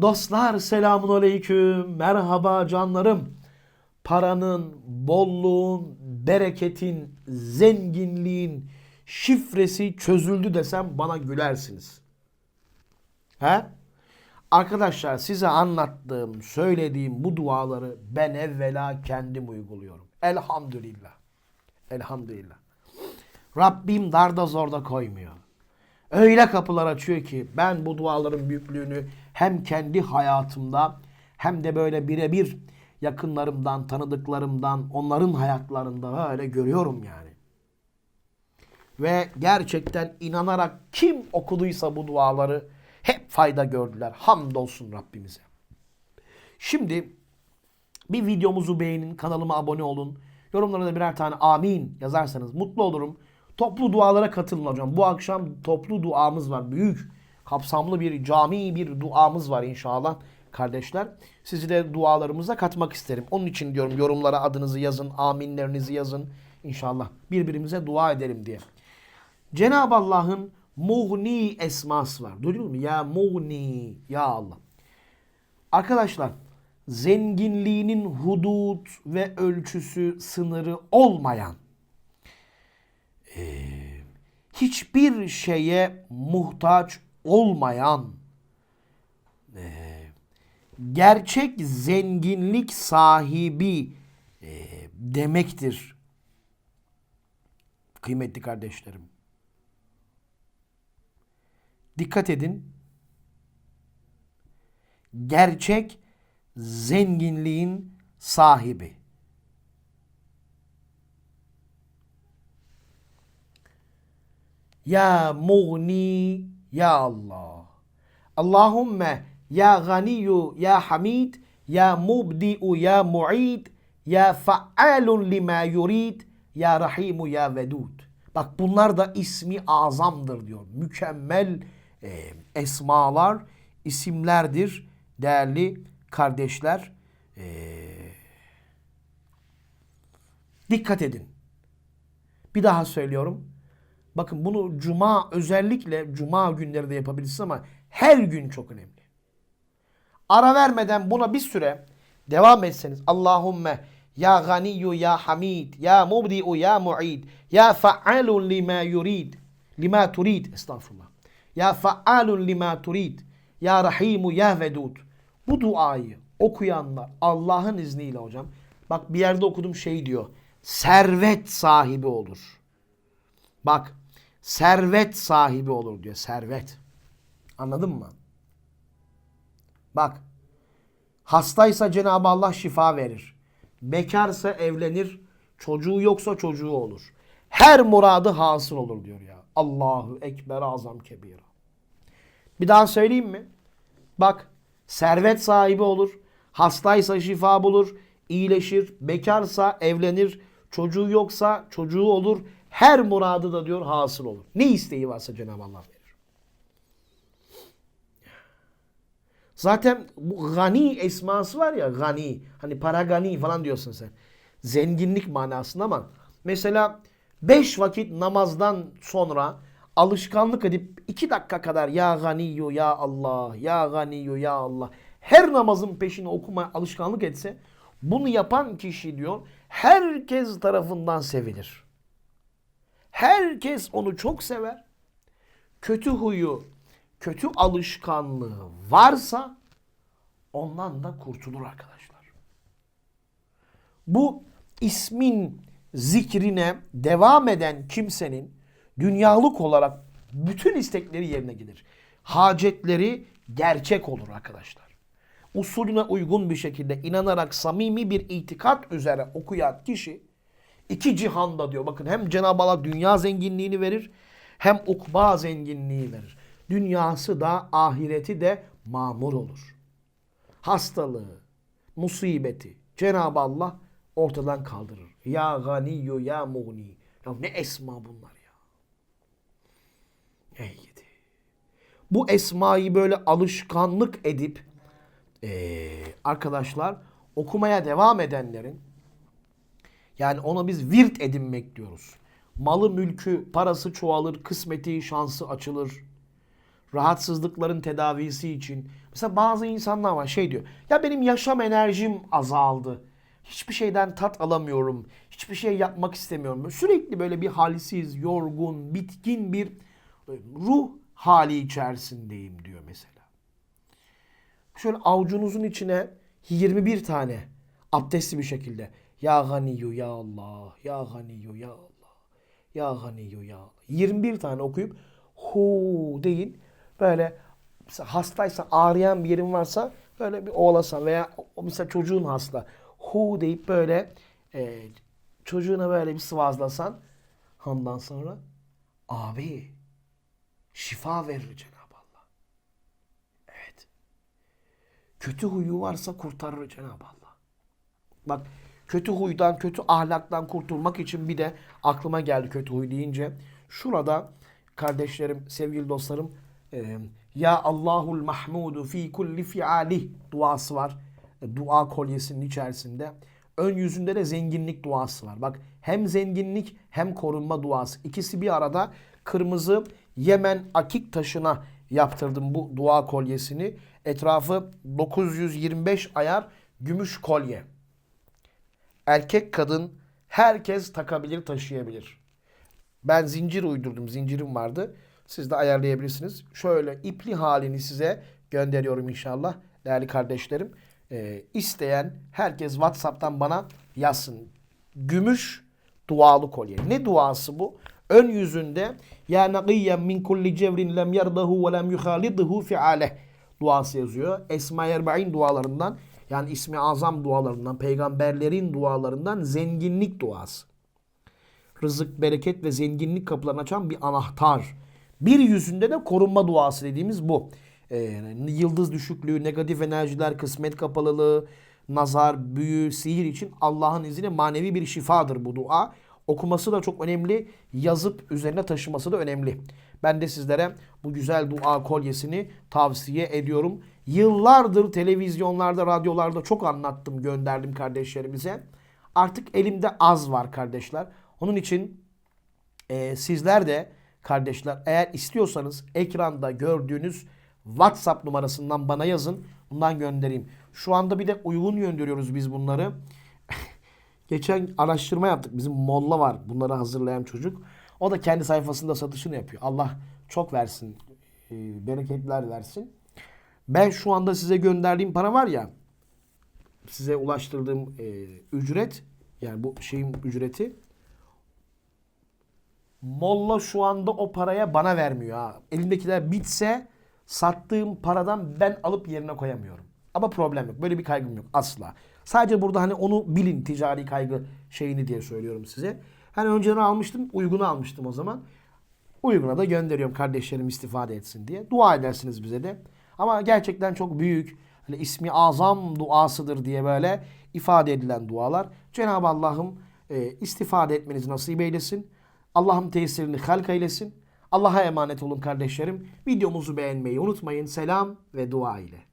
Dostlar selamun aleyküm. Merhaba canlarım. Paranın, bolluğun, bereketin, zenginliğin şifresi çözüldü desem bana gülersiniz. He? Arkadaşlar size anlattığım, söylediğim bu duaları ben evvela kendim uyguluyorum. Elhamdülillah. Elhamdülillah. Rabbim darda zorda koymuyor. Öyle kapılar açıyor ki ben bu duaların büyüklüğünü hem kendi hayatımda hem de böyle birebir yakınlarımdan, tanıdıklarımdan, onların hayatlarında öyle görüyorum yani. Ve gerçekten inanarak kim okuduysa bu duaları hep fayda gördüler. Hamdolsun Rabbimize. Şimdi bir videomuzu beğenin, kanalıma abone olun. Yorumlara da birer tane amin yazarsanız mutlu olurum. Toplu dualara katılın hocam. Bu akşam toplu duamız var. Büyük, kapsamlı bir cami bir duamız var inşallah kardeşler. Sizi de dualarımıza katmak isterim. Onun için diyorum yorumlara adınızı yazın, aminlerinizi yazın. İnşallah birbirimize dua edelim diye. Cenab-ı Allah'ın Muğni esması var. Duydunuz mu? Ya Muğni, ya Allah. Arkadaşlar zenginliğinin hudut ve ölçüsü sınırı olmayan e, hiçbir şeye muhtaç olmayan e, gerçek zenginlik sahibi e, demektir. Kıymetli kardeşlerim. Dikkat edin. Gerçek zenginliğin sahibi. Ya Mughni Ya Allah. Allahümme Ya Ganiyu Ya Hamid Ya Mubdi'u Ya Mu'id Ya Fa'alun Lima Yurid Ya Rahimu Ya Vedud. Bak bunlar da ismi azamdır diyor. Mükemmel e, esmalar, isimlerdir değerli kardeşler. E, dikkat edin. Bir daha söylüyorum. Bakın bunu cuma özellikle cuma günleri de yapabilirsiniz ama her gün çok önemli. Ara vermeden buna bir süre devam etseniz Allahümme ya ganiyyu ya hamid ya mubdi'u ya mu'id ya fa'alun lima yurid lima turid estağfurullah ya fa'alun lima turid ya rahimu ya vedud bu duayı okuyanlar Allah'ın izniyle hocam bak bir yerde okudum şey diyor servet sahibi olur. Bak servet sahibi olur diyor. Servet. Anladın mı? Bak. Hastaysa Cenab-ı Allah şifa verir. Bekarsa evlenir. Çocuğu yoksa çocuğu olur. Her muradı hasıl olur diyor ya. Allahu Ekber azam kebira. Bir daha söyleyeyim mi? Bak. Servet sahibi olur. Hastaysa şifa bulur. iyileşir. Bekarsa evlenir. Çocuğu yoksa çocuğu olur. Her muradı da diyor hasıl olur. Ne isteği varsa Cenab-ı Allah verir. Zaten bu gani esması var ya gani. Hani para gani falan diyorsun sen. Zenginlik manasında ama mesela beş vakit namazdan sonra alışkanlık edip iki dakika kadar ya ganiyyu ya Allah ya ganiyyu ya Allah her namazın peşini okuma alışkanlık etse bunu yapan kişi diyor herkes tarafından sevilir. Herkes onu çok sever. Kötü huyu, kötü alışkanlığı varsa ondan da kurtulur arkadaşlar. Bu ismin zikrine devam eden kimsenin dünyalık olarak bütün istekleri yerine gelir. Hacetleri gerçek olur arkadaşlar. Usulüne uygun bir şekilde inanarak samimi bir itikat üzere okuyan kişi İki cihanda diyor. Bakın hem Cenab-ı Allah dünya zenginliğini verir hem ukba zenginliği verir. Dünyası da ahireti de mamur olur. Hastalığı, musibeti Cenab-ı Allah ortadan kaldırır. Ya ganiyyu ya muğni. Ya ne esma bunlar ya. Ey gidi. Bu esmayı böyle alışkanlık edip ee, arkadaşlar okumaya devam edenlerin yani ona biz virt edinmek diyoruz. Malı, mülkü, parası çoğalır, kısmeti, şansı açılır. rahatsızlıkların tedavisi için. Mesela bazı insanlar var şey diyor. Ya benim yaşam enerjim azaldı. Hiçbir şeyden tat alamıyorum. Hiçbir şey yapmak istemiyorum. Sürekli böyle bir halsiz, yorgun, bitkin bir ruh hali içerisindeyim diyor mesela. Şöyle avucunuzun içine 21 tane abdestli bir şekilde Ya Ganiyyu Ya Allah, Ya Ganiyyu Ya Allah, Ya Ganiyyu Ya Allah. 21 tane okuyup hu deyin. Böyle hastaysa ağrıyan bir yerin varsa böyle bir oğlasan veya mesela çocuğun hasta hu deyip böyle e, çocuğuna böyle bir sıvazlasan ondan sonra abi şifa verir Cenab-ı Allah. Evet. Kötü huyu varsa kurtarır Cenab-ı Allah. Bak kötü huydan, kötü ahlaktan kurtulmak için bir de aklıma geldi kötü huy deyince. Şurada kardeşlerim, sevgili dostlarım e, Ya Allahul Mahmudu fi kulli fiali duası var. E, Dua kolyesinin içerisinde. Ön yüzünde de zenginlik duası var. Bak hem zenginlik hem korunma duası. İkisi bir arada kırmızı Yemen akik taşına yaptırdım bu dua kolyesini. Etrafı 925 ayar gümüş kolye. Erkek kadın herkes takabilir, taşıyabilir. Ben zincir uydurdum. Zincirim vardı. Siz de ayarlayabilirsiniz. Şöyle ipli halini size gönderiyorum inşallah değerli kardeşlerim. Ee, isteyen herkes WhatsApp'tan bana yazsın. Gümüş dualı kolye. Ne duası bu? Ön yüzünde ya naqiyyen min kulli cevrin lem yerdahu ve lem yuhalidhu fi'aleh duası yazıyor. Esma-i Erba'in dualarından yani ismi azam dualarından, peygamberlerin dualarından zenginlik duası rızık, bereket ve zenginlik kapılarını açan bir anahtar. Bir yüzünde de korunma duası dediğimiz bu. Ee, yıldız düşüklüğü, negatif enerjiler, kısmet kapalılığı, nazar, büyü, sihir için Allah'ın izniyle manevi bir şifadır bu dua. Okuması da çok önemli. Yazıp üzerine taşıması da önemli. Ben de sizlere bu güzel dua kolyesini tavsiye ediyorum. Yıllardır televizyonlarda, radyolarda çok anlattım, gönderdim kardeşlerimize. Artık elimde az var kardeşler. Onun için e, sizler de kardeşler eğer istiyorsanız ekranda gördüğünüz WhatsApp numarasından bana yazın. Bundan göndereyim. Şu anda bir de uygun gönderiyoruz biz bunları. Geçen araştırma yaptık. Bizim Molla var. Bunları hazırlayan çocuk. O da kendi sayfasında satışını yapıyor. Allah çok versin. e, bereketler versin. Ben şu anda size gönderdiğim para var ya size ulaştırdığım e, ücret yani bu şeyin ücreti Molla şu anda o paraya bana vermiyor ha. Elimdekiler bitse sattığım paradan ben alıp yerine koyamıyorum. Ama problem yok. Böyle bir kaygım yok asla. Sadece burada hani onu bilin ticari kaygı şeyini diye söylüyorum size. Hani önceden almıştım, uygunu almıştım o zaman. Uyguna da gönderiyorum kardeşlerim istifade etsin diye. Dua edersiniz bize de. Ama gerçekten çok büyük, hani ismi azam duasıdır diye böyle ifade edilen dualar. Cenab-ı Allah'ım e, istifade etmenizi nasip eylesin. Allah'ım tesirini halk eylesin. Allah'a emanet olun kardeşlerim. Videomuzu beğenmeyi unutmayın. Selam ve dua ile.